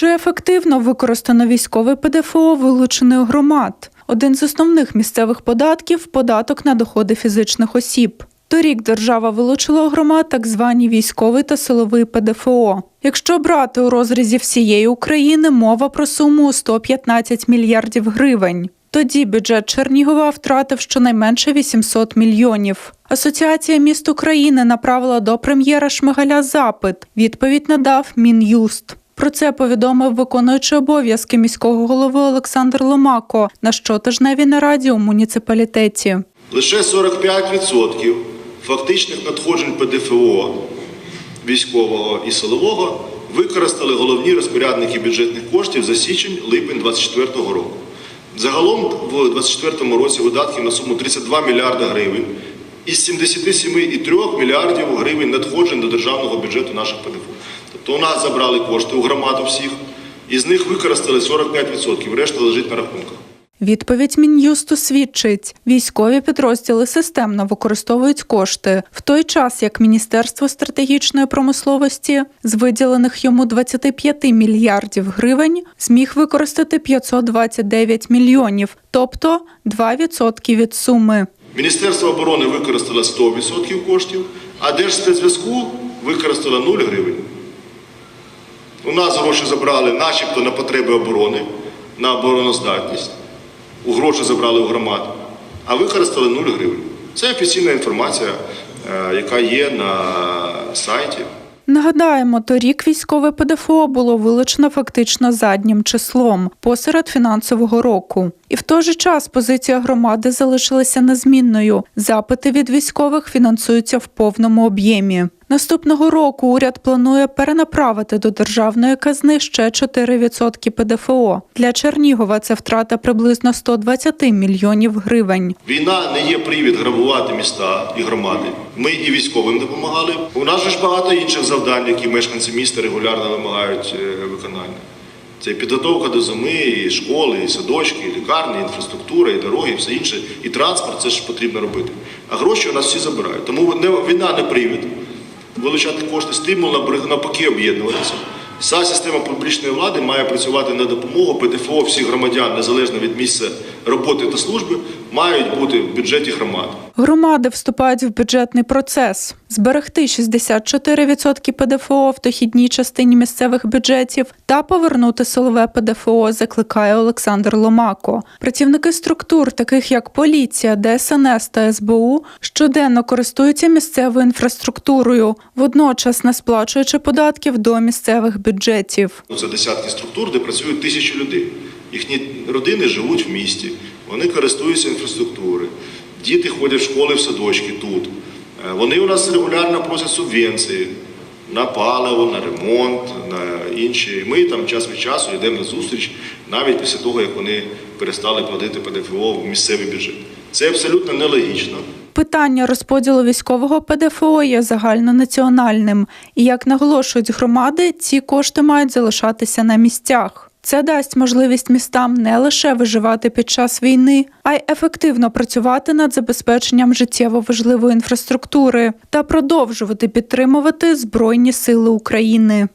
Чи ефективно використано військове ПДФО вилучений громад? Один з основних місцевих податків податок на доходи фізичних осіб. Торік держава вилучила у громад так звані військовий та силовий ПДФО. Якщо брати у розрізі всієї України, мова про суму у 115 мільярдів гривень. Тоді бюджет Чернігова втратив щонайменше 800 мільйонів. Асоціація міст України направила до прем'єра Шмигаля запит. Відповідь надав Мін'юст. Про це повідомив виконуючий обов'язки міського голови Олександр Ломако на щотижневій нараді у муніципалітеті. Лише 45% фактичних надходжень ПДФО військового і силового використали головні розпорядники бюджетних коштів за січень-липень 2024 року. Загалом в 2024 році видатки на суму 32 мільярди гривень із 77,3 мільярдів гривень надходжень до державного бюджету наших ПДФО. Тобто у нас забрали кошти у громаду всіх, із них використали 45%, решта лежить на рахунках. Відповідь Мін'юсту свідчить, військові підрозділи системно використовують кошти, в той час як Міністерство стратегічної промисловості з виділених йому 25 мільярдів гривень зміг використати 529 мільйонів, тобто 2% від суми. Міністерство оборони використало 100% коштів, а Держспецзв'язку використало 0 гривень. У нас гроші забрали начебто на потреби оборони, на обороноздатність. У гроші забрали у громад, а використали 0 гривень. Це офіційна інформація, е, яка є на сайті. Нагадаємо, торік військове ПДФО було вилучено фактично заднім числом посеред фінансового року. І в той же час позиція громади залишилася незмінною. Запити від військових фінансуються в повному об'ємі. Наступного року уряд планує перенаправити до державної казни ще 4% ПДФО. Для Чернігова це втрата приблизно 120 мільйонів гривень. Війна не є привід грабувати міста і громади. Ми і військовим допомагали. У нас ж багато інших завдань, які мешканці міста регулярно вимагають е, виконання. Це і підготовка до зими, і школи, і садочки, і лікарні, і інфраструктура, і дороги, і все інше, і транспорт, це ж потрібно робити. А гроші у нас всі забирають. Тому війна не привід. Вилучати кошти стимул навпаки об'єднуватися. Вся система публічної влади має працювати на допомогу ПДФО всіх громадян, незалежно від місця роботи та служби, мають бути в бюджеті громад. Громади вступають в бюджетний процес. Зберегти 64% ПДФО в дохідній частині місцевих бюджетів та повернути силове ПДФО закликає Олександр Ломако. Працівники структур, таких як поліція, ДСНС та СБУ, щоденно користуються місцевою інфраструктурою, водночас не сплачуючи податків до місцевих бюджетів. Це десятки структур, де працюють тисячі людей. Їхні родини живуть в місті, вони користуються інфраструктурою. Діти ходять в школи, в садочки тут. Е, Вони у нас регулярно просять субвенції на паливо, на ремонт, на інші. Ми там час від часу йдемо на зустріч, навіть після того, як вони перестали платити ПДФО в місцевий бюджет. Це абсолютно нелогічно. Питання розподілу військового ПДФО є загальнонаціональним, і як наголошують громади, ці кошти мають залишатися на місцях. Це дасть можливість містам не лише виживати під час війни, а й ефективно працювати над забезпеченням життєво важливої інфраструктури та продовжувати підтримувати Збройні Сили України.